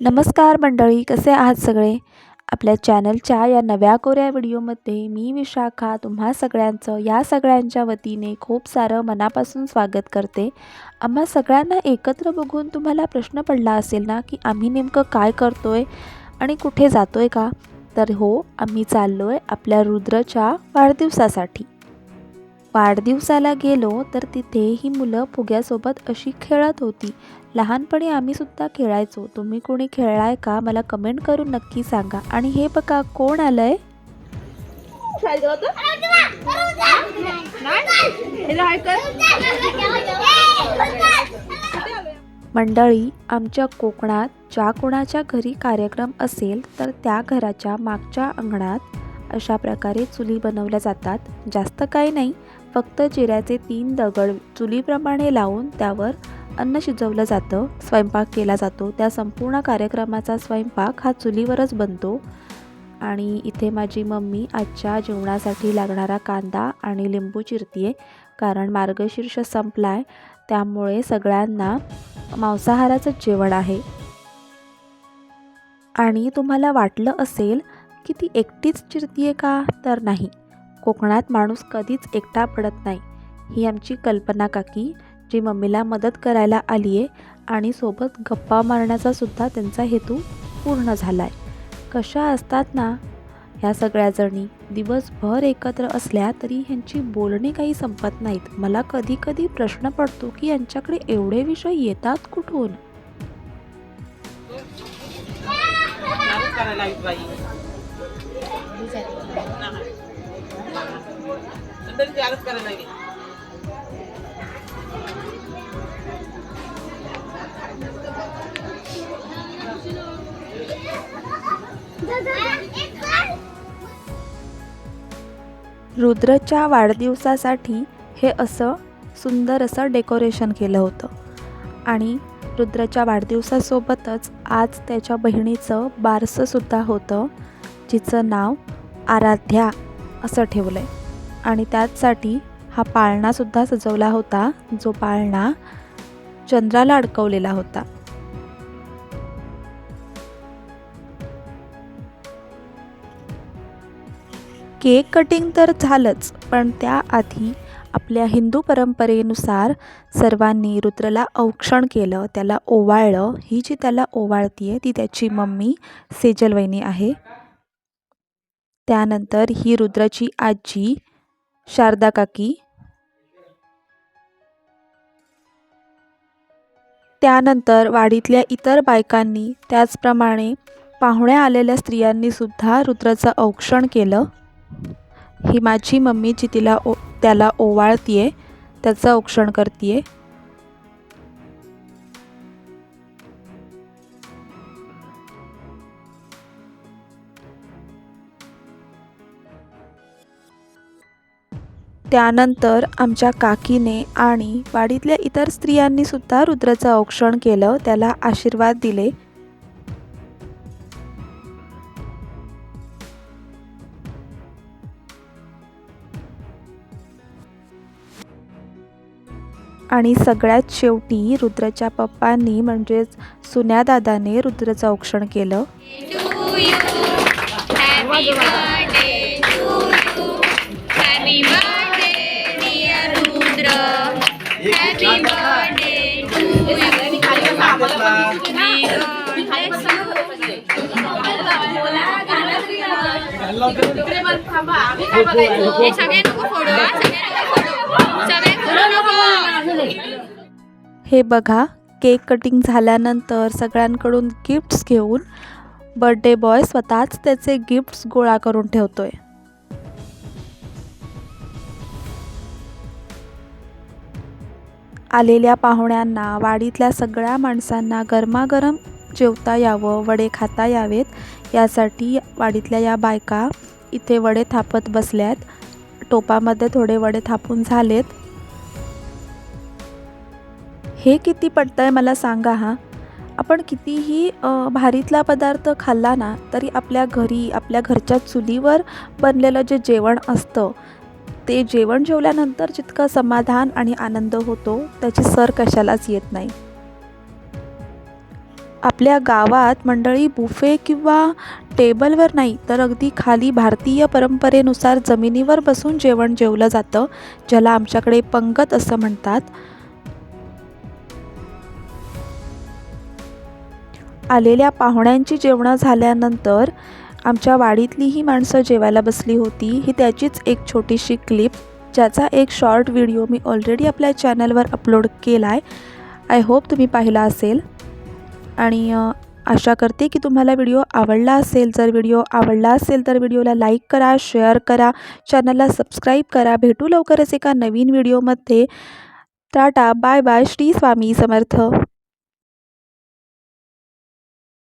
नमस्कार मंडळी कसे आहात सगळे? आपल्या चॅनलच्या या नव्या कोऱ्या व्हिडिओमध्ये मी विशाखा तुम्हा सगळ्यांचं या सगळ्यांच्या वतीने खूप सारं मनापासून स्वागत करते. आम्हा सगळ्यांना एकत्र बघून तुम्हाला प्रश्न पडला असेल ना की आम्ही नेमकं काय करतो आहे आणि कुठे जातो आहे का? तर हो आम्ही चाललो आहे आपल्या रुद्रच्या वाढदिवसासाठी. वाढदिवसाला गेलो तर तिथे ही मुलं फुग्यासोबत अशी खेळत होती. लहानपणी आम्ही सुद्धा खेळायचो. तुम्ही कोणी खेळलाय का? मला कमेंट करून नक्की सांगा. आणि हे बघा कोण आलंय? मंडळी आमच्या कोकणात ज्या कोणाच्या घरी कार्यक्रम असेल तर त्या घराच्या मागच्या अंगणात अशा प्रकारे चुली बनवल्या जातात. जास्त काही नाही. फक्त चिऱ्याचे तीन दगड चुलीप्रमाणे लावून त्यावर अन्न शिजवलं जातं स्वयंपाक केला जातो. त्या संपूर्ण कार्यक्रमाचा स्वयंपाक हा चुलीवरच बनतो. आणि इथे माझी मम्मी आजच्या जेवणासाठी लागणारा कांदा आणि लिंबू चिरतीये कारण मार्गशीर्ष संपलाय. त्यामुळे सगळ्यांना मांसाहाराचंच जेवण आहे. आणि तुम्हाला वाटलं असेल की ती एकटीच चिरतीये का? तर नाही. कोकणात माणूस कधीच एकटा पडत नाही. ही आमची कल्पना काकी जी मम्मीला मदत करायला आली आहे आणि सोबत गप्पा मारण्याचा सुद्धा त्यांचा हेतू पूर्ण झाला आहे कशा असतात ना? ह्या सगळ्याजणी दिवसभर एकत्र असल्या तरी ह्यांची बोलणे काही संपत नाहीत. मला कधी कधी प्रश्न पडतो की यांच्याकडे एवढे विषय येतात कुठून? नाहीच करायला करायला हवी रुद्रच्या वाढदिवसासाठी हे असं सुंदर असं डेकोरेशन केलं होतं. आणि रुद्रच्या वाढदिवसासोबतच आज त्याच्या बहिणीचं बारसंसुद्धा होतं जिचं नाव आराध्या. असं ठेवलं आहे आणि त्याचसाठी हा पाळणासुद्धा सजवला होता जो पाळणा चंद्राला अडकवलेला होता. केक कटिंग तर झालंच पण त्याआधी आपल्या हिंदू परंपरेनुसार सर्वांनी रुद्रला औक्षण केलं त्याला ओवाळलं. ही जी त्याला ओवाळतीये ती त्याची मम्मी सेजल वहिनी आहे. त्यानंतर ही रुद्राची आजी शारदा काकी. त्यानंतर वाडीतल्या इतर बायकांनी त्याचप्रमाणे पाहुण्या आलेल्या स्त्रियांनी सुद्धा रुद्राचं औक्षण केलं. ही माझी मम्मी जी तिला ओ त्याला ओवाळतीये त्याचं औक्षण करतीये. त्यानंतर आमच्या काकीने आणि वाडीतल्या इतर स्त्रियांनी सुद्धा रुद्राचं औक्षण केलं. त्याला आशीर्वाद दिले. आणि सगळ्यात शेवटी रुद्राच्या पप्पांनी म्हणजेच सुन्या दादाने रुद्राचं औक्षण केलं. Happy birthday to you. Happy birthday, हे सगळे नको फोडू सगळे नको. हे बघा केक कटिंग झाल्यानंतर सगळ्यांकडून गिफ्ट्स घेऊन बर्थडे बॉय स्वतःच त्याचे गिफ्ट्स गोळा करून ठेवतोय आलेल्या पाहुण्यांना वाडीतल्या सगळ्या माणसांना गरमागरम जेवता यावं वडे खाता यावेत. यासाठी वाडीतल्या या बायका इथे वडे थापत बसल्यात. टोपामध्ये थोडे वडे थापून झालेत. हे किती पडतंय मला सांगा हां. आपण कितीही भारीतला पदार्थ खाल्ला ना तरी आपल्या घरी आपल्या घरच्या चुलीवर बनलेलं जे जेवण असतं ते जेवण जेवल्यानंतर जितकं समाधान आणि आनंद होतो त्याची सर कशालाच येत नाही. आपल्या गावात मंडळी बुफे किंवा टेबलवर नाही तर अगदी खाली भारतीय परंपरेनुसार जमिनीवर बसून जेवण जेवलं जातं ज्याला आमच्याकडे पंगत असं म्हणतात. आलेल्या पाहुण्यांची जेवणं झाल्यानंतर आमच्या वाडीतली ही माणसं जेवायला बसली होती. ही त्याचीच एक छोटीशी क्लिप ज्याचा एक शॉर्ट व्हिडिओ मी ऑलरेडी आपल्या चॅनलवर अपलोड केला आहे आय होप तुम्ही पाहिला असेल. आणि आशा करते की तुम्हाला व्हिडिओ आवडला असेल. जर व्हिडिओ आवडला असेल तर व्हिडिओला लाईक करा शेअर करा चॅनलला सबस्क्राईब करा. भेटू लवकरच एका नवीन व्हिडिओमध्ये tata bye bye Shri Swami Samarth.